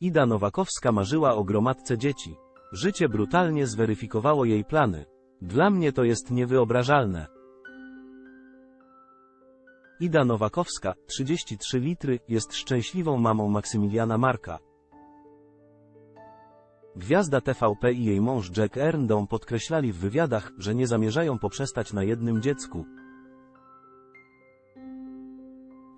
Ida Nowakowska marzyła o gromadce dzieci. Życie brutalnie zweryfikowało jej plany. Dla mnie to jest niewyobrażalne. Ida Nowakowska, 33 litry, jest szczęśliwą mamą Maksymiliana Marka. Gwiazda TVP i jej mąż Jack Erndon podkreślali w wywiadach, że nie zamierzają poprzestać na jednym dziecku.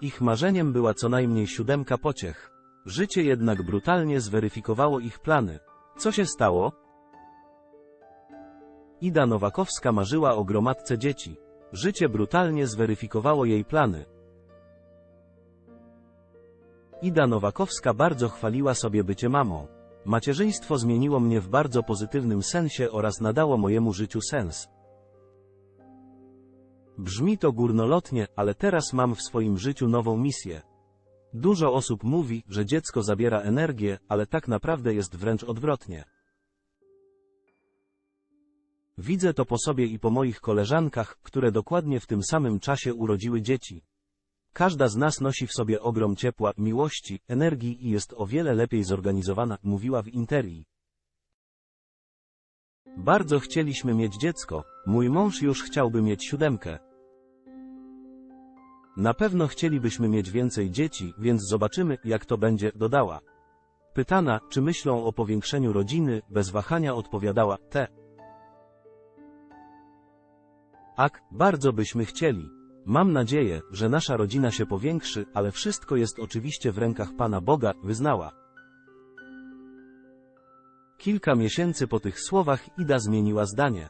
Ich marzeniem była co najmniej siódemka pociech. Życie jednak brutalnie zweryfikowało ich plany. Co się stało? Ida Nowakowska marzyła o gromadce dzieci. Życie brutalnie zweryfikowało jej plany. Ida Nowakowska bardzo chwaliła sobie bycie mamą. Macierzyństwo zmieniło mnie w bardzo pozytywnym sensie oraz nadało mojemu życiu sens. Brzmi to górnolotnie, ale teraz mam w swoim życiu nową misję. Dużo osób mówi, że dziecko zabiera energię, ale tak naprawdę jest wręcz odwrotnie. Widzę to po sobie i po moich koleżankach, które dokładnie w tym samym czasie urodziły dzieci. Każda z nas nosi w sobie ogrom ciepła, miłości, energii i jest o wiele lepiej zorganizowana, mówiła w Interii. Bardzo chcieliśmy mieć dziecko, mój mąż już chciałby mieć siódemkę. Na pewno chcielibyśmy mieć więcej dzieci, więc zobaczymy, jak to będzie, dodała. Pytana, czy myślą o powiększeniu rodziny, bez wahania odpowiadała, te. Ak, bardzo byśmy chcieli. Mam nadzieję, że nasza rodzina się powiększy, ale wszystko jest oczywiście w rękach Pana Boga, wyznała. Kilka miesięcy po tych słowach Ida zmieniła zdanie.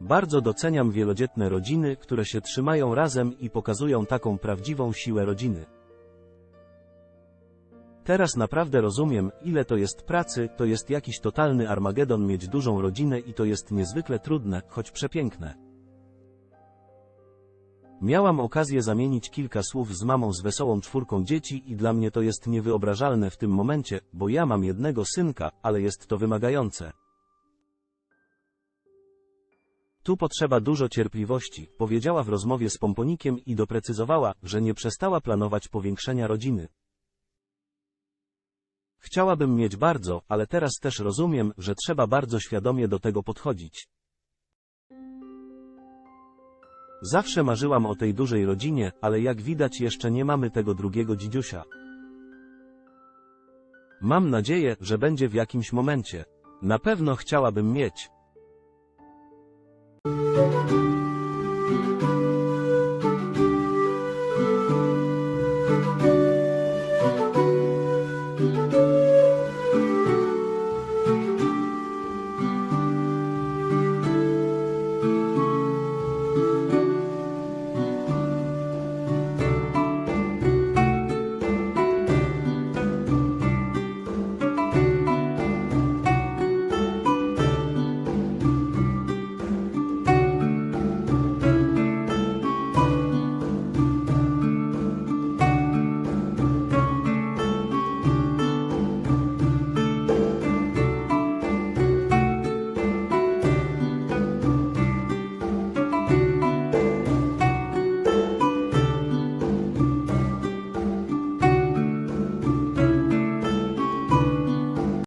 Bardzo doceniam wielodzietne rodziny, które się trzymają razem i pokazują taką prawdziwą siłę rodziny. Teraz naprawdę rozumiem, ile to jest pracy, to jest jakiś totalny Armagedon mieć dużą rodzinę i to jest niezwykle trudne, choć przepiękne. Miałam okazję zamienić kilka słów z mamą z wesołą czwórką dzieci i dla mnie to jest niewyobrażalne w tym momencie, bo ja mam jednego synka, ale jest to wymagające. Tu potrzeba dużo cierpliwości, powiedziała w rozmowie z Pomponikiem i doprecyzowała, że nie przestała planować powiększenia rodziny. Chciałabym mieć bardzo, ale teraz też rozumiem, że trzeba bardzo świadomie do tego podchodzić. Zawsze marzyłam o tej dużej rodzinie, ale jak widać jeszcze nie mamy tego drugiego dzidziusia. Mam nadzieję, że będzie w jakimś momencie. Na pewno chciałabym mieć. Música